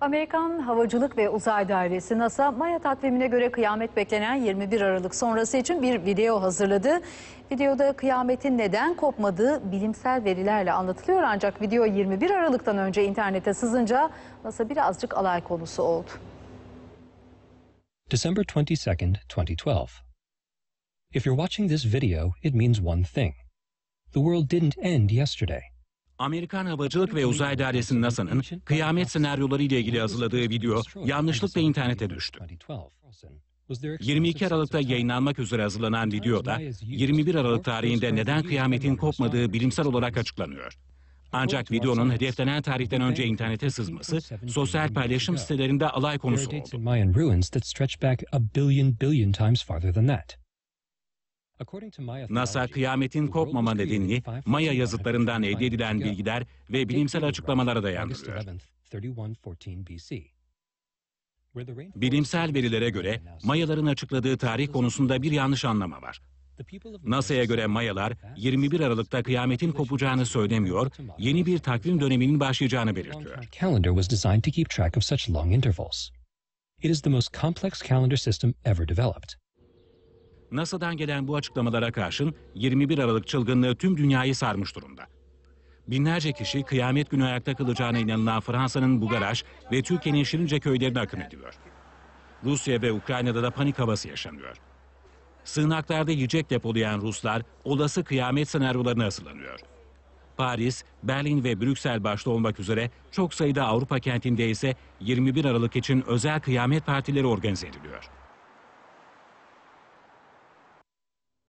Amerikan Havacılık ve Uzay Dairesi NASA Maya takvimine göre kıyamet beklenen 21 Aralık sonrası için bir video hazırladı. Videoda kıyametin neden kopmadığı bilimsel verilerle anlatılıyor ancak video 21 Aralık'tan önce internete sızınca NASA birazcık alay konusu oldu. December 22nd, 2012. If you're watching this video, it means one thing. The world didn't end yesterday. Amerikan Havacılık ve Uzay Dairesi NASA'nın kıyamet senaryoları ile ilgili hazırladığı video yanlışlıkla internete düştü. 22 Aralık'ta yayınlanmak üzere hazırlanan videoda 21 Aralık tarihinde neden kıyametin kopmadığı bilimsel olarak açıklanıyor. Ancak videonun hedeflenen tarihten önce internete sızması sosyal paylaşım sitelerinde alay konusu oldu. NASA kıyametin kopmama nedenini 5,155 Maya yazıtlarından elde edilen bilgiler ve bilimsel açıklamalara August dayandırılıyor. 11th, 3114 BC. Where the rainforest Bilimsel verilere göre Mayaların açıkladığı tarih konusunda bir yanlış anlama var. NASA'ya göre Mayalar 21 Aralık'ta kıyametin kopacağını söylemiyor, yeni bir takvim döneminin başlayacağını belirtiyor. It is the most complex calendar system ever developed. NASA'dan gelen bu açıklamalara karşın 21 Aralık çılgınlığı tüm dünyayı sarmış durumda. Binlerce kişi kıyamet günü ayakta kalacağına inanılan Fransa'nın Bugaraj ve Türkiye'nin Şirince köylerine akın ediyor. Rusya ve Ukrayna'da da panik havası yaşanıyor. Sığınaklarda yiyecek depolayan Ruslar olası kıyamet senaryolarına hazırlanıyor. Paris, Berlin ve Brüksel başta olmak üzere çok sayıda Avrupa kentinde ise 21 Aralık için özel kıyamet partileri organize ediliyor.